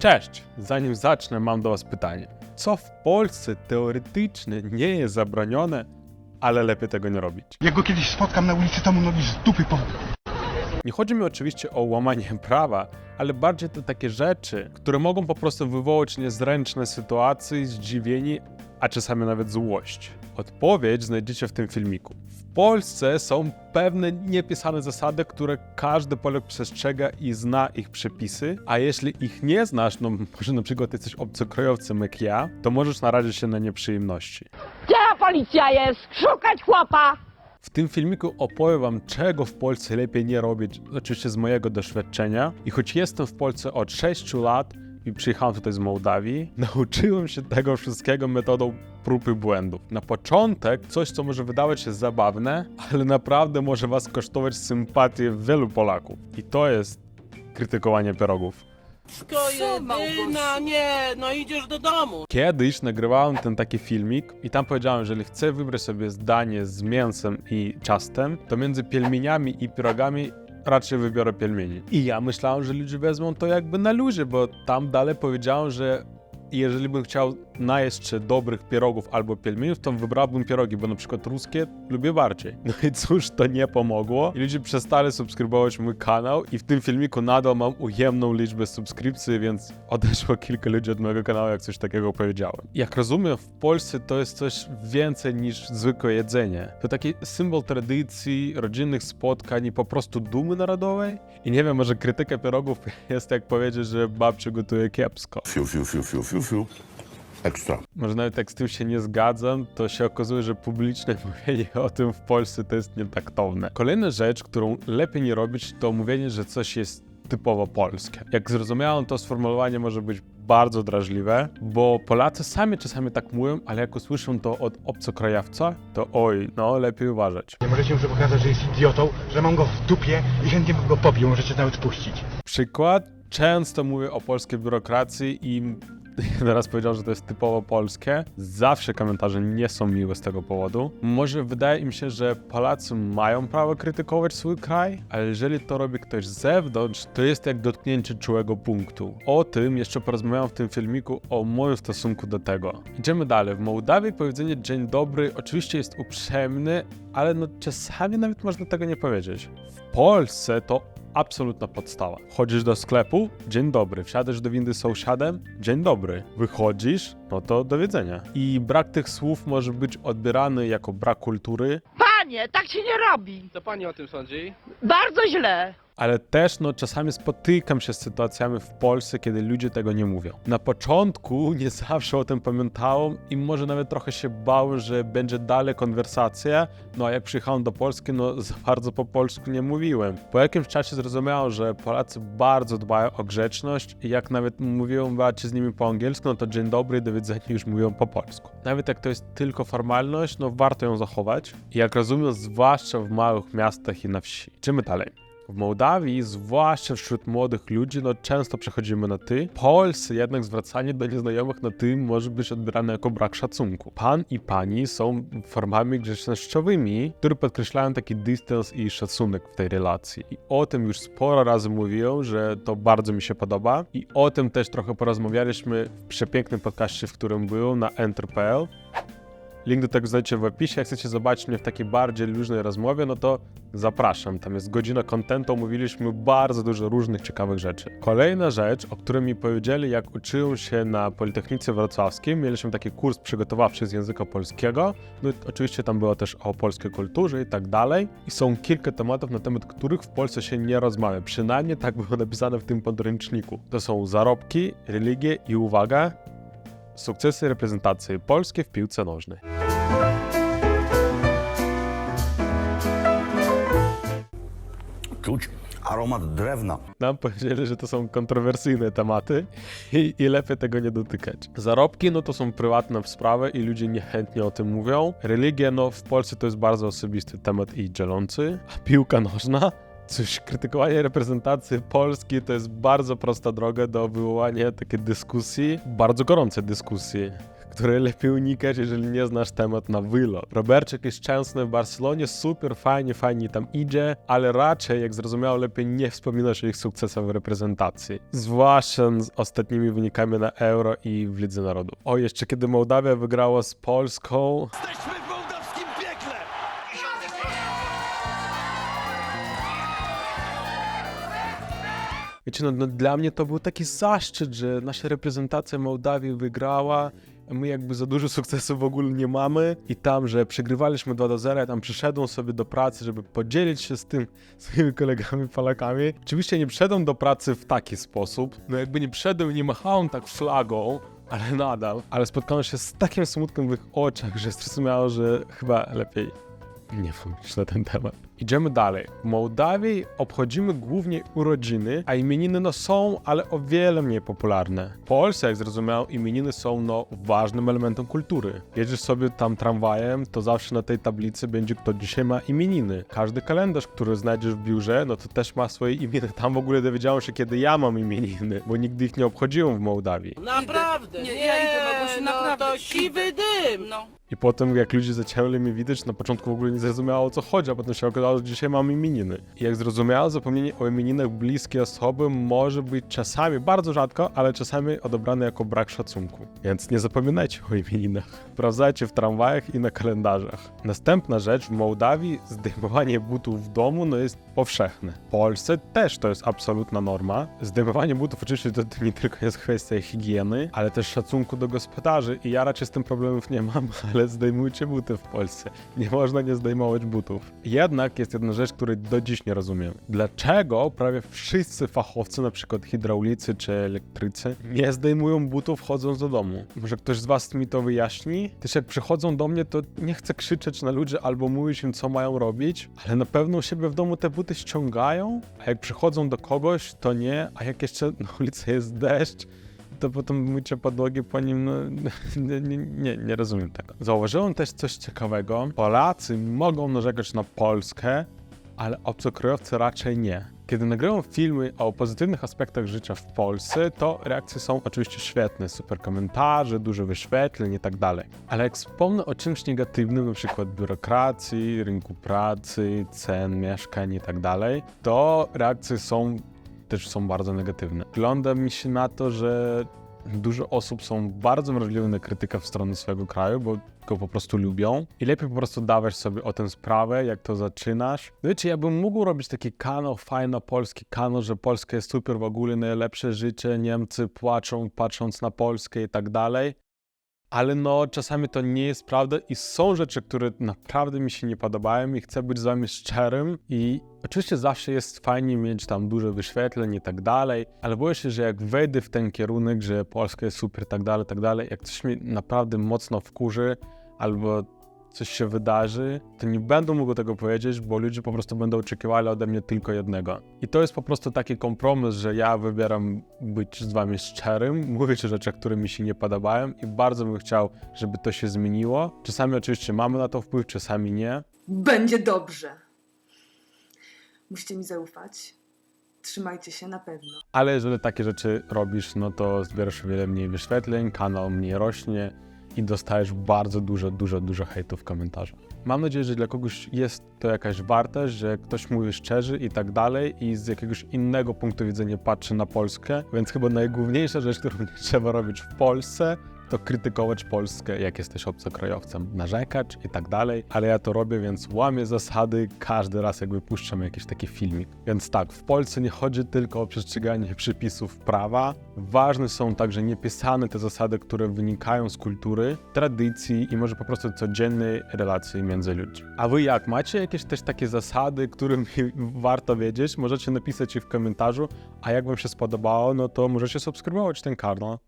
Cześć! Zanim zacznę, mam do Was pytanie. Co w Polsce teoretycznie nie jest zabronione, ale lepiej tego nie robić? Jak go kiedyś spotkam na ulicy, to mu nogi z dupy po... Nie chodzi mi oczywiście o łamanie prawa, ale bardziej to takie rzeczy, które mogą po prostu wywołać niezręczne sytuacje, zdziwienie, a czasami nawet złość. Odpowiedź znajdziecie w tym filmiku. W Polsce są pewne niepisane zasady, które każdy Polak przestrzega i zna ich przepisy, a jeśli ich nie znasz, no może na przykład jesteś obcokrajowcem jak ja, to możesz narazić się na nieprzyjemności. Gdzie policja jest? Szukać chłopa! W tym filmiku opowiem wam, czego w Polsce lepiej nie robić, oczywiście z mojego doświadczenia. I choć jestem w Polsce od 6 lat i przyjechałem tutaj z Mołdawii, nauczyłem się tego wszystkiego metodą prób i błędów. Na początek coś, co może wydawać się zabawne, ale naprawdę może was kosztować sympatię wielu Polaków. I to jest krytykowanie pierogów. Tylko jedyna, nie, no idziesz do domu. Kiedyś nagrywałem ten taki filmik i tam powiedziałem, że jeżeli chcę wybrać sobie zdanie z mięsem i ciastem, to między pielmieniami i pirogami raczej wybiorę pielmieni. I ja myślałem, że ludzie wezmą to jakby na luzie, bo tam dalej powiedziałem, że jeżeli bym chciał najeść się dobrych pierogów albo pielmieniów, to wybrałbym pierogi, bo na przykład ruskie lubię bardziej. No i cóż, to nie pomogło. I ludzie przestali subskrybować mój kanał i w tym filmiku nadal mam ujemną liczbę subskrypcji, więc odeszło kilka ludzi od mojego kanału, jak coś takiego powiedziałem. Jak rozumiem, w Polsce to jest coś więcej niż zwykłe jedzenie. To taki symbol tradycji, rodzinnych spotkań i po prostu dumy narodowej. I nie wiem, może krytyka pierogów jest jak powiedzieć, że babcia gotuje kiepsko. Fiu, fiu, fiu, fiu, fiu, fiu. Ekstra. Może nawet jak z tym się nie zgadzam, to się okazuje, że publiczne mówienie o tym w Polsce to jest nietaktowne. Kolejna rzecz, którą lepiej nie robić, to mówienie, że coś jest typowo polskie. Jak zrozumiałem, to sformułowanie może być bardzo drażliwe, bo Polacy sami czasami tak mówią, ale jak usłyszą to od obcokrajowca, to oj, no lepiej uważać. Nie możecie mu pokazać, że jest idiotą, że mam go w dupie i chętnie bym go pobił, możecie nawet puścić. Przykład, często mówię o polskiej biurokracji i teraz powiedział, że to jest typowo polskie. Zawsze komentarze nie są miłe z tego powodu. Może wydaje im się, że Polacy mają prawo krytykować swój kraj, ale jeżeli to robi ktoś z zewnątrz, to jest jak dotknięcie czułego punktu. O tym jeszcze porozmawiam w tym filmiku o moim stosunku do tego. Idziemy dalej. W Mołdawii powiedzenie dzień dobry oczywiście jest uprzejmny, ale no czasami nawet można tego nie powiedzieć. W Polsce to absolutna podstawa. Chodzisz do sklepu, dzień dobry. Wsiadasz do windy z sąsiadem, dzień dobry. Wychodzisz, no to do widzenia. I brak tych słów może być odbierany jako brak kultury, Panie, tak się nie robi. Co pani o tym sądzi? Bardzo źle. Ale też no czasami spotykam się z sytuacjami w Polsce, kiedy ludzie tego nie mówią. Na początku nie zawsze o tym pamiętałem i może nawet trochę się bałem, że będzie dalej konwersacja, no a jak przyjechałem do Polski, no za bardzo po polsku nie mówiłem. Po jakimś czasie zrozumiałem, że Polacy bardzo dbają o grzeczność i jak nawet mówiłem bracie z nimi po angielsku, no to dzień dobry, do widzenia już mówią po polsku. Nawet jak to jest tylko formalność, no warto ją zachować. I jak rozumiem, zwłaszcza w małych miastach i na wsi. Idziemy dalej. W Mołdawii, zwłaszcza wśród młodych ludzi, no często przechodzimy na ty. W Polsce jednak zwracanie do nieznajomych na ty może być odbierane jako brak szacunku. Pan i pani są formami grzecznościowymi, które podkreślają taki dystans i szacunek w tej relacji. I o tym już sporo razy mówiłem, że to bardzo mi się podoba. I o tym też trochę porozmawialiśmy w przepięknym podcaście, w którym byłem na Enter.pl. Link do tego znajdziecie w opisie. Jak chcecie zobaczyć mnie w takiej bardziej luźnej rozmowie, no to zapraszam. Tam jest godzina kontentu, omówiliśmy bardzo dużo różnych ciekawych rzeczy. Kolejna rzecz, o której mi powiedzieli, jak uczyłem się na Politechnice Wrocławskiej, mieliśmy taki kurs przygotowawczy z języka polskiego. No i oczywiście tam było też o polskiej kulturze i tak dalej. I są kilka tematów, na temat których w Polsce się nie rozmawia. Przynajmniej tak było napisane w tym podręczniku. To są zarobki, religie i uwaga, sukcesy reprezentacji Polski w piłce nożnej. Czuć aromat drewna. Nam powiedzieli, że to są kontrowersyjne tematy i, i lepiej tego nie dotykać. Zarobki, no to są prywatne sprawy i ludzie niechętnie o tym mówią. Religia, no w Polsce to jest bardzo osobisty temat i dzielący. A piłka nożna? Cóż, krytykowanie reprezentacji Polski to jest bardzo prosta droga do wywołania takiej dyskusji, bardzo gorącej dyskusji, które lepiej unikać, jeżeli nie znasz temat na wylot. Roberczyk jest często w Barcelonie, super fajnie, fajnie tam idzie, ale raczej, jak zrozumiał, lepiej nie wspominać o ich sukcesach w reprezentacji. Zwłaszcza z ostatnimi wynikami na Euro i w Lidze Narodów. O, jeszcze kiedy Mołdawia wygrała z Polską, Jesteśmy Wiecie, no, no dla mnie to był taki zaszczyt, że nasza reprezentacja Mołdawii wygrała. My jakby za dużo sukcesu w ogóle nie mamy i tam, że przegrywaliśmy 2 do 0, ja tam przyszedłem sobie do pracy, żeby podzielić się z tym swoimi kolegami Polakami. Oczywiście nie przyszedłem do pracy w taki sposób, no jakby nie przyszedłem nie machałem tak flagą, ale nadal. Ale spotkałem się z takim smutkiem w ich oczach, że zrozumiałem, że chyba lepiej nie mówić na ten temat. Idziemy dalej. W Mołdawii obchodzimy głównie urodziny, a imieniny no są, ale o wiele mniej popularne. W Polsce, jak zrozumiałem, imieniny są no ważnym elementem kultury. Jedziesz sobie tam tramwajem, to zawsze na tej tablicy będzie kto dzisiaj ma imieniny. Każdy kalendarz, który znajdziesz w biurze, no to też ma swoje imieniny. Tam w ogóle dowiedziałem się, kiedy ja mam imieniny, bo nigdy ich nie obchodziłem w Mołdawii. Naprawdę, Nie, nie, ja idę, Małgosiu, no naprawdę. to siwy dym. No. I potem, jak ludzie zaczęli mnie widzieć, na początku w ogóle nie zrozumiało o co chodzi, a potem się okazało, że dzisiaj mam imieniny. I jak zrozumiałem, zapomnienie o imieninach bliskiej osoby może być czasami, bardzo rzadko, ale czasami odebrane jako brak szacunku. Więc nie zapominajcie o imieninach. Sprawdzajcie w tramwajach i na kalendarzach. Następna rzecz, w Mołdawii zdejmowanie butów w domu no jest powszechne. W Polsce też to jest absolutna norma. Zdejmowanie butów oczywiście to nie tylko jest kwestia higieny, ale też szacunku do gospodarzy i ja raczej z tym problemów nie mam, ale zdejmujcie buty w Polsce. Nie można nie zdejmować butów. Jednak jest jedna rzecz, której do dziś nie rozumiem. Dlaczego prawie wszyscy fachowcy, na przykład hydraulicy czy elektrycy, nie zdejmują butów wchodząc do domu? Może ktoś z was mi to wyjaśni? Też jak przychodzą do mnie, to nie chcę krzyczeć na ludzi albo mówić im, co mają robić, ale na pewno u siebie w domu te buty ściągają, a jak przychodzą do kogoś, to nie, a jak jeszcze na ulicy jest deszcz, to potem mycie podłogi po nim, no nie, nie, nie, rozumiem tego. Zauważyłem też coś ciekawego. Polacy mogą narzekać na Polskę, ale obcokrajowcy raczej nie. Kiedy nagrywam filmy o pozytywnych aspektach życia w Polsce, to reakcje są oczywiście świetne, super komentarze, dużo wyświetleń i tak dalej. Ale jak wspomnę o czymś negatywnym, przykład biurokracji, rynku pracy, cen mieszkań i tak dalej, to reakcje są też są bardzo negatywne. Wygląda mi się na to, że dużo osób są bardzo wrażliwe na krytykę w stronę swojego kraju, bo go po prostu lubią i lepiej po prostu dawać sobie o tym sprawę, jak to zaczynasz. Wiecie, ja bym mógł robić taki kanał, fajny polski kanał, że Polska jest super w ogóle, najlepsze życie, Niemcy płaczą patrząc na Polskę i tak dalej. Ale no, czasami to nie jest prawda i są rzeczy, które naprawdę mi się nie podobają i chcę być z wami szczerym i oczywiście zawsze jest fajnie mieć tam dużo wyświetleń i tak dalej, ale boję się, że jak wejdę w ten kierunek, że Polska jest super, tak dalej, tak dalej, jak coś mnie naprawdę mocno wkurzy albo coś się wydarzy, to nie będę mógł tego powiedzieć, bo ludzie po prostu będą oczekiwali ode mnie tylko jednego. I to jest po prostu taki kompromis, że ja wybieram być z wami szczerym, mówić o rzeczach, które mi się nie podobają i bardzo bym chciał, żeby to się zmieniło. Czasami oczywiście mamy na to wpływ, czasami nie. Będzie dobrze. Musicie mi zaufać. Trzymajcie się na pewno. Ale jeżeli takie rzeczy robisz, no to zbierasz o wiele mniej wyświetleń, kanał mniej rośnie i dostajesz bardzo dużo, dużo, dużo hejtu w komentarzach. Mam nadzieję, że dla kogoś jest to jakaś wartość, że ktoś mówi szczerze i tak dalej i z jakiegoś innego punktu widzenia patrzy na Polskę, więc chyba najgłówniejsza rzecz, którą trzeba robić w Polsce, to krytykować Polskę, jak jesteś obcokrajowcem, narzekać i tak dalej, ale ja to robię, więc łamię zasady każdy raz, jak wypuszczam jakiś taki filmik. Więc tak, w Polsce nie chodzi tylko o przestrzeganie przepisów prawa, ważne są także niepisane te zasady, które wynikają z kultury, tradycji i może po prostu codziennej relacji między ludźmi. A wy jak? Macie jakieś też takie zasady, którymi warto wiedzieć? Możecie napisać je w komentarzu, a jak wam się spodobało, no to możecie subskrybować ten kanał.